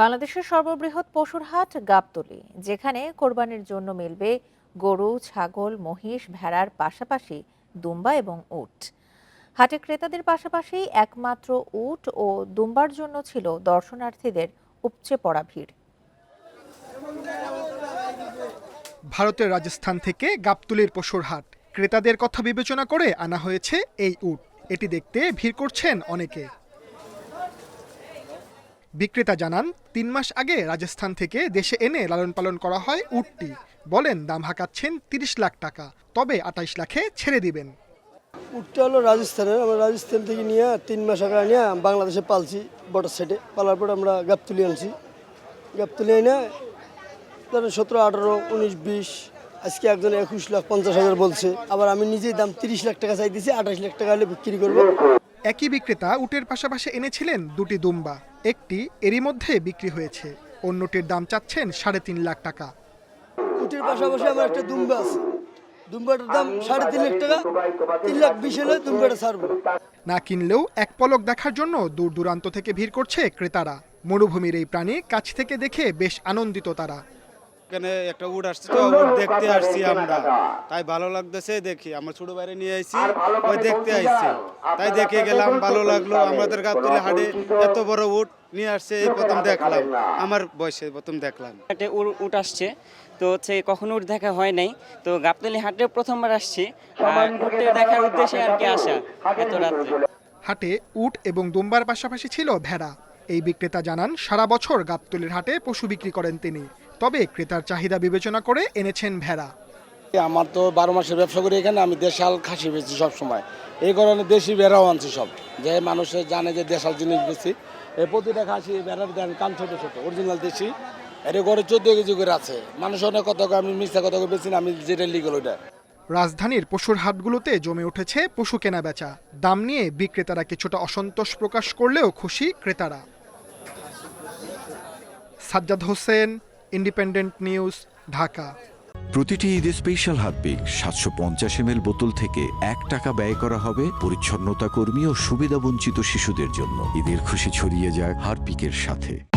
বাংলাদেশের সর্ববৃহৎ পশুর হাট গাবতলী, যেখানে কোরবানির জন্য মিলবে গরু, ছাগল, মহিষ, ভেড়ার পাশাপাশি দুম্বা এবং উট। হাটে ক্রেতাদের পাশাপাশি একমাত্র উট ও দুম্বার জন্য ছিল দর্শনার্থীদের উপচে পড়া ভিড়। ভারতের রাজস্থান থেকে গাবতুলির পশুর হাট। ক্রেতাদের কথা বিবেচনা করে আনা হয়েছে এই উট। এটি দেখতে ভিড় করছেন অনেকে। বিক্রেতা জানান, তিন মাস আগে রাজস্থান থেকে দেশে এনে লালন পালন করা হয় উটটি। বলেন, দাম হাঁকাচ্ছেন তিরিশ লাখ টাকা, তবে আঠাইশ লাখে ছেড়ে দিবেন। উটটা হলো রাজস্থানের, আমরা রাজস্থান থেকে নিয়ে তিন মাস আগে নিয়ে বাংলাদেশে পালছি বর্ডার সাইডে পালার পর আমরা গাবতুলি আনছি। গাবতুলি এনে ধরেন সতেরো, আঠারো, উনিশ, বিশ, আজকে একজন একুশ লাখ পঞ্চাশ হাজার বলছে। আবার আমি নিজেই দাম তিরিশ লাখ টাকা চাইতেছি আঠাশ লাখ টাকা হলে বিক্রি করব। একই বিক্রেতা উটের পাশাপাশি এনেছিলেন দুটি দুম্বা। একটি এরই মধ্যে বিক্রি হয়েছে। অন্যটির দাম চাচ্ছেন সাড়ে তিন লাখ টাকা। উটের পাশাপাশি আমার একটা দুম্বা আছে। দুম্বাটার দাম সাড়ে তিন লাখ টাকা। তিন লাখ বিশ হলে দুম্বাটা ছাড়বো। না কিনলেও এক পলক দেখার জন্য দূর দূরান্ত থেকে ভিড় করছে ক্রেতারা। মরুভূমির এই প্রাণী কাছ থেকে দেখে বেশ আনন্দিত তারা। এখানে একটা উট আসছে তো উট দেখতে আসছি আমরা। তাই ভালো লাগতেছে দেখি। আমরা ছোট বাইরে নিয়ে আইছি ওই দেখতে আইছি। তাই দেখে গেলাম ভালো লাগল। আমাদের গাবতলি হাটে এত বড় উট নিয়ে আসছে এই প্রথম দেখলাম। আমার বয়সে প্রথম দেখলাম। হাটে উট আসছে তো হচ্ছে কখনো উট দেখা হয় নাই। তো গাবতলি হাটে প্রথমবার আসছি। আর উটে দেখার উদ্দেশ্যে আর কি আসা এত রাত্রে। হাটে উট এবং দুম্বার পাশাপাশি ছিল ভেড়া। এই বিক্রেতা জানান সারা বছর গাবতলির হাটে পশু বিক্রি করেন তিনি। তবে ক্রেতার চাহিদা বিবেচনা করে এনেছেন ভেড়া। আমার তো বারো মাসের ব্যবসা করি এখানে আমি দেশাল খাসি বেচি সব সময় এই কারণে দেশি বেড়াও আনছি সব। যে মানুষে জানে যে দেশাল জিনিস বেশি এই প্রতিটা খাসি বেড়ার দেন কান ছোট ছোট অরিজিনাল দেশি। এটা ঘরে চোদ্দ কেজি করে আছে। মানুষ অনেক কথা কয়, আমি মিথ্যা কথা বেশি না আমি যেটা লিগল ওইটা। রাজধানীর পশুর হাটগুলোতে জমে উঠেছে পশু কেনা বেচা। দাম নিয়ে বিক্রেতারা কিছুটা অসন্তোষ প্রকাশ করলেও খুশি ক্রেতারা। সাজ্জাদ হোসেন ইন্ডিপেন্ডেন্ট নিউজ ঢাকা প্রতিটি ঈদে স্পেশাল হারপিক সাতশো পঞ্চাশ এম বোতল থেকে এক টাকা ব্যয় করা হবে পরিচ্ছন্নতা কর্মী ও সুবিধাবঞ্চিত শিশুদের জন্য। ঈদের খুশি ছড়িয়ে যায় হারপিকের সাথে।